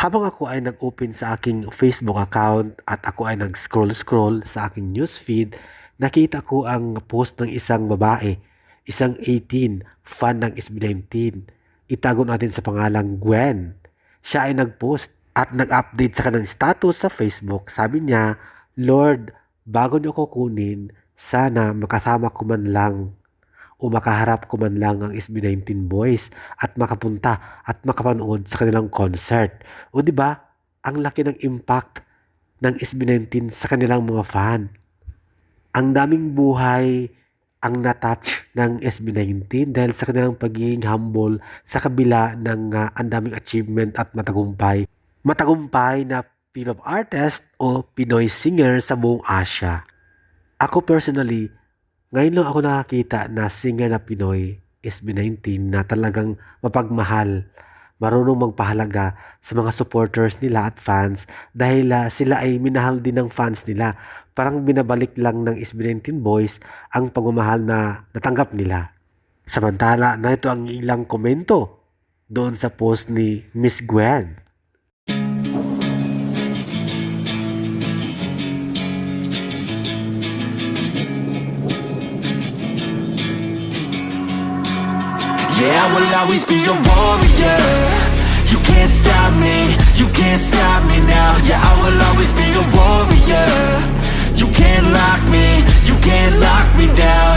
Habang ako ay nag-open sa aking Facebook account at ako ay nag-scroll-scroll sa aking newsfeed, nakita ko ang post ng isang babae, isang 18, fan ng SB19. Itago natin sa pangalang Gwen. Siya ay nag-post at nag-update sa kanyang status sa Facebook. Sabi niya, Lord, bago niyo ko kunin, sana makasama ko man lang o makaharap ko man lang ang SB19 boys at makapunta at makapanood sa kanilang concert. O di ba? Ang laki ng impact ng SB19 sa kanilang mga fan. Ang daming buhay ang natouch ng SB19 dahil sa kanilang pagiging humble sa kabila ng ah, ang daming achievement at matagumpay. Matagumpay na P-pop artist o Pinoy singer sa buong Asia. Ako personally, ngayon lang ako nakakita na singer na Pinoy SB19 na talagang mapagmahal, marunong magpahalaga sa mga supporters nila at fans dahil ah, sila ay minahal din ng fans nila. Parang binabalik lang ng SB19 boys ang pagmamahal na natanggap nila. Samantala, narito ang ilang komento doon sa post ni Miss Gwen. Yeah, I will always be a warrior. You can't stop me, you can't stop me now. Yeah, I will always be a warrior. You can't lock me, you can't lock me down